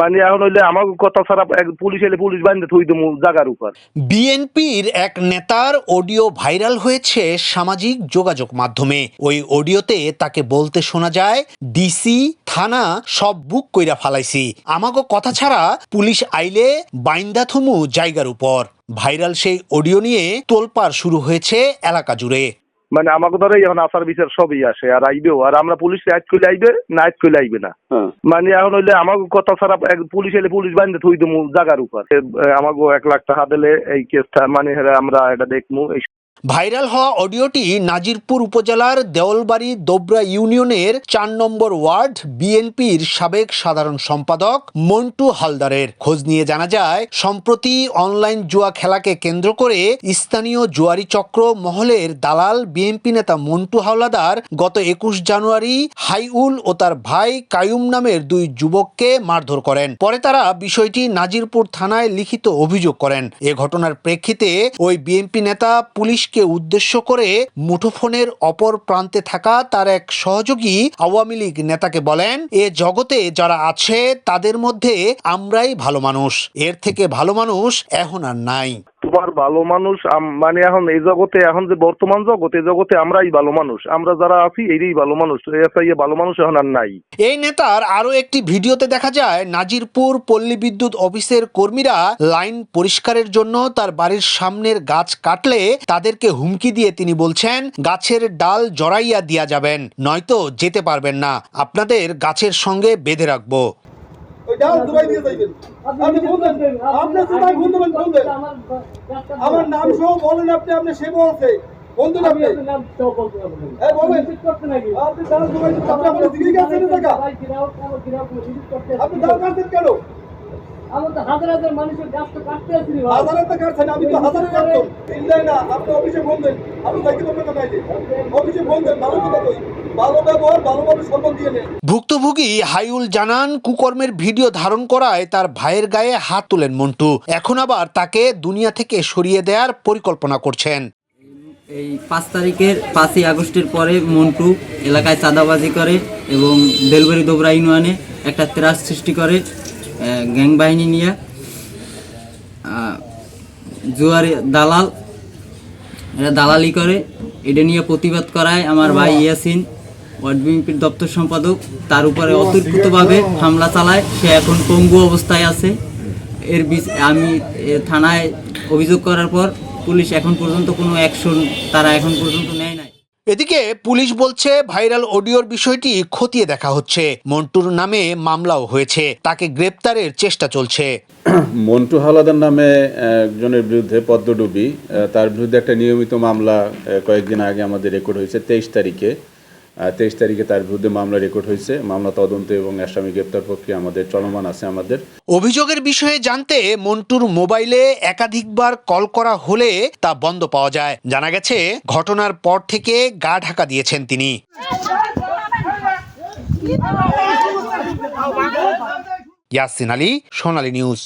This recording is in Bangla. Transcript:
মানে এখন হইলে আমাকে কথা ছাড়া এক পুলিশ এলে পুলিশ থই দেবো জাগার উপর। বিএনপির এক নেতার অডিও ভাইরাল হয়েছে সামাজিক যোগাযোগ মাধ্যমে। ওই অডিওতে তাকে বলতে শোনা যায়, ডিসি, থানা, সব বুক কইরা ফালাইছি। আমাগো কথা ছাড়া পুলিশ আইলে বাইন্দা থুমু জায়গার উপর। ভাইরাল সেই অডিও নিয়ে তোলপাড় শুরু হয়েছে এলাকা জুড়ে। মানে আমাকে ধরে এখন আসার বিচার সবই আসে আর আইবেও আর আমরা পুলিশ আজ করলে আইবে না আজ করলে আইবে না। মানে এখন হইলে আমাকে কথা ছাড়া পুলিশ এলে পুলিশ বান্ধে থুই দেবো জাগার উপর। আমাকে এক লাখ টাকা দিলে এই কেসটা মানে আমরা এটা দেখব। এই ভাইরাল হওয়া অডিওটি নাজিরপুর উপজেলার দেওলবাড়ি দোবরা ইউনিয়নের চার নম্বর ওয়ার্ড বিএনপির সাবেক সাধারণ সম্পাদক মন্টু হালদারের। খোঁজ নিয়ে জানা যায়, সম্প্রতি অনলাইন জুয়া খেলাকে কেন্দ্র করে স্থানীয় জুয়ারি চক্র মহলের দালাল বিএনপি নেতা মন্টু হাওলাদার গত একুশ জানুয়ারি হাইউল ও তার ভাই কায়ুম নামের দুই যুবককে মারধর করেন। পরে তারা বিষয়টি নাজিরপুর থানায় লিখিত অভিযোগ করেন। এ ঘটনার প্রেক্ষিতে ওই বিএনপি নেতা পুলিশকে উদ্দেশ্য করে মুঠোফোনের অপর প্রান্তে থাকা তার এক সহযোগী আওয়ামী লীগ নেতাকে বলেন, এ জগতে যারা আছে, তাদের মধ্যে আমরাই ভালো মানুষ। এর থেকে ভালো মানুষ এখন আর নাই। তোমার ভালো মানুষ মানে এখন এই জগতে, এখন যে বর্তমান জগৎ, এই জগতে আমরাই ভালো মানুষ। আমরা যারা আছি এই ভালো মানুষ। ভালো মানুষ এখন আর নাই। এই নেতার আরও একটি ভিডিওতে দেখা যায়, নাজিরপুর পল্লী বিদ্যুৎ অফিসের কর্মীরা লাইন পরিষ্কারের জন্য তার বাড়ির সামনের গাছ কাটলে তাদেরকে হুমকি দিয়ে তিনি বলছেন, গাছের ডাল জড়াইয়া দিয়া যাবেন, নয়তো যেতে পারবেন না। আপনাদের গাছের সঙ্গে বেঁধে রাখব। ওই ডাল দুবাই দিয়ে যাইবেন। আপনি ফোন দেন আপনি সবাই ফোন দেবেন ফোন দেন আমার নাম সহ বলেন আপনি আপনি সেবা আছে। বন্ধু আপনি বলেন। আপনি ডাল দুবাই আপনি আমাদের দিকে গেছেন টাকা আপনি ডাল কাটছেন কেন? হাজার হাজার মানুষের গাছ তো কাটতে আসছি হাজারে তো কাটছেন আমি তো হাজারে কাটতাম। চিন্তাই না আপনি অফিসে ফোন দেন। আপনি যাইতে পারবেন না তাইলে অফিসে ফোন দেন ভালো কথা কই। ভালো ব্যবহার ভালোভাবে সম্মান দিয়ে নেন। ভুক্তভোগী হাইউল জানান কুকর্মের ভিডিও ধারণ করায় তার ভাইয়ের গায়ে হাত তোলেন মন্টু। এখন আবার তাকে দুনিয়া থেকে সরিয়ে দেওয়ার পরিকল্পনা করছেন। এই পাঁচ তারিখের পাঁচই আগস্টের পরে মন্টু এলাকায় চাঁদাবাজি করে এবং বেলবাড়ি দোবরা ইউনিয়নে একটা ত্রাস সৃষ্টি করে। গ্যাং বাহিনী নিয়ে জুয়ারি দালাল এরা দালালি করে। এটা নিয়ে প্রতিবাদ করায় আমার ভাই ইয়াসিন ওয়ার্ড বিএনপির দপ্তর সম্পাদক। তার উপরে অতর্কিতভাবে হামলা চালায়। সে এখন পঙ্গু অবস্থায় আছে। এর আমি থানায় অভিযোগ করার পর পুলিশ এখন পর্যন্ত কোনো অ্যাকশন তারা এখন পর্যন্ত এদিকে পুলিশ বলছে, ভাইরাল অডিওর বিষয়টি খতিয়ে দেখা হচ্ছে। মন্টুর নামে মামলাও হয়েছে। তাকে গ্রেপ্তারের চেষ্টা চলছে। মন্টু হাওলাদার নামে একজনের বিরুদ্ধে পদ্মডুবি তার বিরুদ্ধে একটা নিয়মিত মামলা কয়েকদিন আগে আমাদের রেকর্ড হয়েছে তেইশ তারিখে। তেইশ তারিখে তার বিরুদ্ধে মামলা রেকর্ড হয়েছে। মামলা তদন্ত এবং আসামি গ্রেপ্তার প্রক্রিয়া আমাদের চলমান আছে, আমাদের। অভিযোগের বিষয়ে জানতে মন্টুর মোবাইলে একাধিকবার কল করা হলে তা বন্ধ পাওয়া যায়। জানা গেছে, ঘটনার পর থেকে গা ঢাকা দিয়েছেন তিনি। ইয়াসিন আলী, সোনালী নিউজ।